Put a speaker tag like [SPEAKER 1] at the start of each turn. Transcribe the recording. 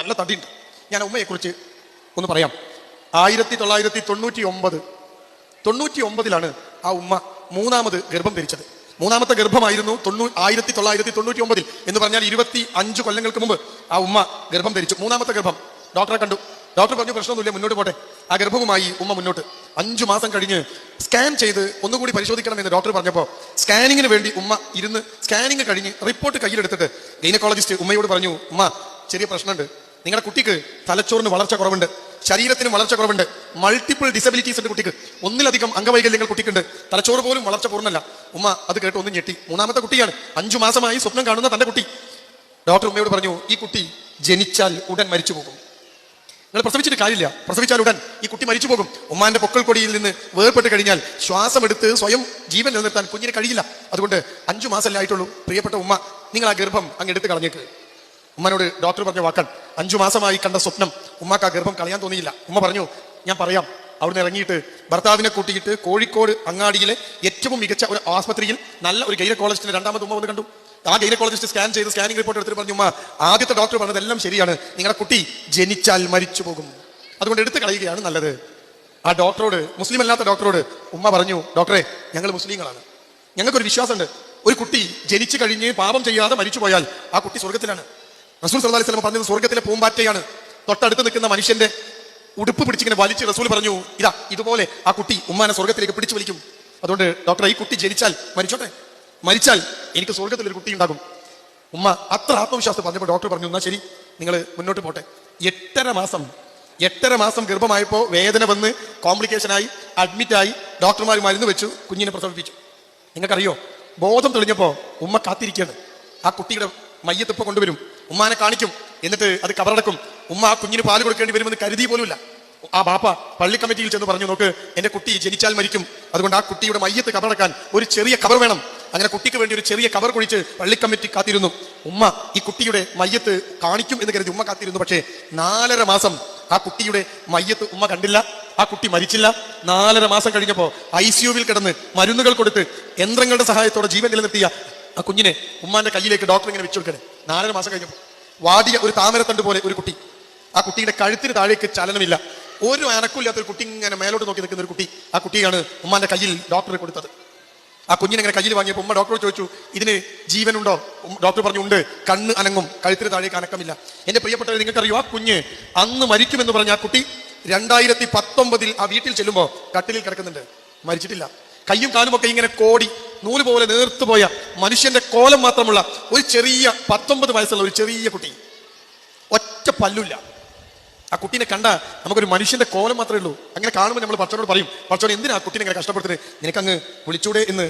[SPEAKER 1] നല്ല തടിയുണ്ട്. ഞാൻ ഉമ്മയെക്കുറിച്ച് ഒന്ന് പറയാം. ആയിരത്തി തൊള്ളായിരത്തി തൊണ്ണൂറ്റി ഒമ്പത് തൊണ്ണൂറ്റി ഒമ്പതിലാണ് ആ ഉമ്മ മൂന്നാമത് ഗർഭം ധരിച്ചത്. മൂന്നാമത്തെ ഗർഭമായിരുന്നു തൊണ്ണൂ ആയിരത്തി തൊള്ളായിരത്തി തൊണ്ണൂറ്റി ഒമ്പതിൽ എന്ന് പറഞ്ഞാൽ ഇരുപത്തി അഞ്ച് കൊല്ലങ്ങൾക്ക് മുമ്പ് ആ ഉമ്മ ഗർഭം ധരിച്ചു. മൂന്നാമത്തെ ഗർഭം ഡോക്ടറെ കണ്ടു. ഡോക്ടർ പറഞ്ഞു പ്രശ്നമൊന്നുമില്ല മുന്നോട്ട് പോട്ടെ. ആ ഗർഭവുമായി ഉമ്മ മുന്നോട്ട്. അഞ്ചു മാസം കഴിഞ്ഞ് സ്കാൻ ചെയ്ത് ഒന്നുകൂടി പരിശോധിക്കണമെന്ന് ഡോക്ടർ പറഞ്ഞപ്പോൾ സ്കാനിങ്ങിന് വേണ്ടി ഉമ്മ ഇരുന്ന് സ്കാനിങ് കഴിഞ്ഞ് റിപ്പോർട്ട് കയ്യിലെടുത്തിട്ട് ഗൈനക്കോളജിസ്റ്റ് ഉമ്മയോട് പറഞ്ഞു ഉമ്മ ചെറിയ പ്രശ്നമുണ്ട്. നിങ്ങളുടെ കുട്ടിക്ക് തലച്ചോറിന് വളർച്ച കുറവുണ്ട് ശരീരത്തിന് വളർച്ച കുറവുണ്ട് മൾട്ടിപ്പിൾ ഡിസബിലിറ്റീസ് ഉണ്ട് കുട്ടിക്ക്. ഒന്നിലധികം അംഗവൈകല്യങ്ങൾ കുട്ടിക്കുണ്ട്. തലച്ചോറ് പോലും വളർച്ച പൂർണല്ല. ഉമ്മ അത് കേട്ട് ഒന്ന് ഞെട്ടി. മൂന്നാമത്തെ കുട്ടിയാണ്. അഞ്ചു മാസമായി സ്വപ്നം കാണുന്ന തന്റെ കുട്ടി. ഡോക്ടർ ഉമ്മയോട് പറഞ്ഞു ഈ കുട്ടി ജനിച്ചാൽ ഉടൻ മരിച്ചു പോകും. നിങ്ങൾ പ്രസവിച്ചിട്ട് കാര്യമില്ല. പ്രസവിച്ചാൽ ഉടൻ ഈ കുട്ടി മരിച്ചു പോകും. ഉമ്മാന്റെ പൊക്കൽ കൊടിയിൽ നിന്ന് വേർപെട്ട് കഴിഞ്ഞാൽ ശ്വാസം എടുത്ത് സ്വയം ജീവൻ നിലനിർത്താൻ കുഞ്ഞിന് കഴിയില്ല. അതുകൊണ്ട് അഞ്ചു മാസമല്ലേ ആയിട്ടുള്ളൂ. പ്രിയപ്പെട്ട ഉമ്മ നിങ്ങൾ ആ ഗർഭം അങ്ങ് എടുത്ത് കളഞ്ഞേക്ക്. ഉമ്മനോട് ഡോക്ടർ പറഞ്ഞ വാക്കാൻ അഞ്ചു മാസമായി കണ്ട സ്വപ്നം. ഉമ്മാക്ക് ആ ഗർഭം കളയാൻ തോന്നിയില്ല. ഉമ്മ പറഞ്ഞു ഞാൻ പറയാം. അവിടുന്ന് ഇറങ്ങിയിട്ട് ഭർത്താവിനെ കൂട്ടിയിട്ട് കോഴിക്കോട് അങ്ങാടിയിലെ ഏറ്റവും മികച്ച ഒരു ആസ്പത്രിയിൽ നല്ല ഒരു ഗൈനക്കോളജിസ്റ്റിനെ രണ്ടാമത് ഉമ്മ വന്ന് കണ്ടു. ആ ഗൈനക്കോളജിസ്റ്റ് സ്കാൻ ചെയ്ത് സ്കാനിംഗ് റിപ്പോർട്ട് എടുത്തിട്ട് പറഞ്ഞു ഉമ്മ ആദ്യത്തെ ഡോക്ടർ പറഞ്ഞതെല്ലാം ശരിയാണ്. നിങ്ങളുടെ കുട്ടി ജനിച്ചാൽ മരിച്ചു പോകും. അതുകൊണ്ട് എടുത്തു കളയുകയാണ് നല്ലത്. ആ ഡോക്ടറോട് മുസ്ലിം അല്ലാത്ത ഡോക്ടറോട് ഉമ്മ പറഞ്ഞു ഡോക്ടറെ ഞങ്ങൾ മുസ്ലിങ്ങളാണ്. ഞങ്ങൾക്കൊരു വിശ്വാസമുണ്ട്. ഒരു കുട്ടി ജനിച്ചു കഴിഞ്ഞ് പാപം ചെയ്യാതെ മരിച്ചു പോയാൽ ആ കുട്ടി സ്വർഗത്തിലാണ് റസൂൽ സല്ലല്ലാഹു അലൈഹി വസല്ലം പറഞ്ഞത് സ്വർഗത്തിലെ പൂമ്പാറ്റയാണ്. തൊട്ടടുത്ത് നിൽക്കുന്ന മനുഷ്യന്റെ ഉടുപ്പ് പിടിച്ചിങ്ങനെ വലിച്ച് റസൂൽ പറഞ്ഞു ഇതാ ഇതുപോലെ ആ കുട്ടി ഉമ്മാനെ സ്വർഗത്തിലേക്ക് പിടിച്ചു വലിക്കും. അതുകൊണ്ട് ഡോക്ടർ ഈ കുട്ടി ജനിച്ചാൽ മരിച്ചോട്ടെ? മരിച്ചാൽ എനിക്ക് സ്വർഗത്തിൽ ഒരു കുട്ടി ഉണ്ടാകും. ഉമ്മ അത്ര ആത്മവിശ്വാസം പറഞ്ഞപ്പോൾ ഡോക്ടർ പറഞ്ഞു എന്നാ ശരി നിങ്ങൾ മുന്നോട്ട് പോട്ടെ. എട്ടര മാസം എട്ടര മാസം ഗർഭമായപ്പോൾ വേദന വന്ന് കോംപ്ലിക്കേഷനായി അഡ്മിറ്റായി ഡോക്ടർമാർ മരുന്ന് വെച്ചു കുഞ്ഞിനെ പ്രസവിപ്പിച്ചു. നിങ്ങൾക്കറിയോ ബോധം തെളിഞ്ഞപ്പോൾ ഉമ്മ കാത്തിരിക്കുകയാണ്. ആ കുട്ടിയുടെ മയ്യത്തിപ്പോൾ കൊണ്ടുവരും. ഉമ്മാനെ കാണിക്കും. എന്നിട്ട് അത് കവറടക്കും ഉമ്മ ആ കുഞ്ഞിന് പാൽ കൊടുക്കേണ്ടി വരുമെന്ന് കരുതി പോലുമില്ല. ആ ബാപ്പ പള്ളി കമ്മിറ്റിയിൽ ചെന്ന് പറഞ്ഞു നോക്ക് എന്റെ കുട്ടി ജനിച്ചാൽ മരിക്കും. അതുകൊണ്ട് ആ കുട്ടിയുടെ മയ്യത്ത് കബറടക്കാൻ ഒരു ചെറിയ കവർ വേണം. അങ്ങനെ കുട്ടിക്ക് വേണ്ടി ഒരു ചെറിയ കവർ കുഴിച്ച് പള്ളി കമ്മിറ്റി കാത്തിരുന്നു. ഉമ്മ ഈ കുട്ടിയുടെ മയ്യത്ത് കാണിക്കും എന്ന് കരുതി ഉമ്മ കാത്തിരുന്നു. പക്ഷേ നാലര മാസം ആ കുട്ടിയുടെ മയ്യത്ത് ഉമ്മ കണ്ടില്ല. ആ കുട്ടി മരിച്ചില്ല. നാലര മാസം കഴിഞ്ഞപ്പോ ഐ സിയുവിൽ കിടന്ന് മരുന്നുകൾ കൊടുത്ത് യന്ത്രങ്ങളുടെ സഹായത്തോടെ ജീവൻ നിലനിർത്തിയ ആ കുഞ്ഞിനെ ഉമ്മാന്റെ കയ്യിലേക്ക് ഡോക്ടർ ഇങ്ങനെ വെച്ചു കൊടുക്കണേ. നാലര മാസം കഴിഞ്ഞപ്പോൾ വാടിയ ഒരു താമരത്തണ്ട് പോലെ ഒരു കുട്ടി. ആ കുട്ടിയുടെ കഴുത്തിന് താഴേക്ക് ചലനമില്ല. ഒരു അനക്കില്ലാത്ത ഒരു കുട്ടി ഇങ്ങനെ മേലോട്ട് നോക്കി നിൽക്കുന്ന ഒരു കുട്ടി ആ കുട്ടിയാണ് ഉമ്മാന്റെ കയ്യിൽ ഡോക്ടറെ കൊടുത്തത്. ആ കുഞ്ഞിനെ ഇങ്ങനെ കയ്യിൽ വാങ്ങിയപ്പോൾ ഉമ്മ ഡോക്ടറോട് ചോദിച്ചു ഇതിന് ജീവനുണ്ടോ? ഡോക്ടർ പറഞ്ഞു ഉണ്ട്. കണ്ണ് അനങ്ങും. കഴുത്തിന് താഴേക്ക് അനക്കമില്ല. എന്റെ പ്രിയപ്പെട്ടവർ നിങ്ങൾക്കറിയോ ആ കുഞ്ഞ് അന്ന് മരിക്കുമെന്ന് പറഞ്ഞ ആ കുട്ടി രണ്ടായിരത്തി പത്തൊമ്പതിൽ ആ വീട്ടിൽ ചെല്ലുമ്പോൾ കട്ടിലിൽ കിടക്കുന്നുണ്ട്. മരിച്ചിട്ടില്ല. കയ്യും കാലുമൊക്കെ ഇങ്ങനെ കോടി നൂൽ പോലെ നേർത്തുപോയ മനുഷ്യന്റെ കോലം മാത്രമുള്ള ഒരു ചെറിയ പത്തൊമ്പത് വയസ്സുള്ള ഒരു ചെറിയ കുട്ടി. ഒറ്റ പല്ലുല്ല ആ കുട്ടീനെ കണ്ട നമുക്കൊരു മനുഷ്യന്റെ കോലം മാത്രമേ ഉള്ളൂ. അങ്ങനെ കാണുമ്പോൾ നമ്മൾ പച്ചനോട് പറയും പച്ചനോട് എന്തിനാ ആ കുട്ടീനെ ഇങ്ങനെ കഷ്ടപ്പെടുത്തുന്നത് നിനക്കങ്ങ് വിളിച്ചൂടെ എന്ന്.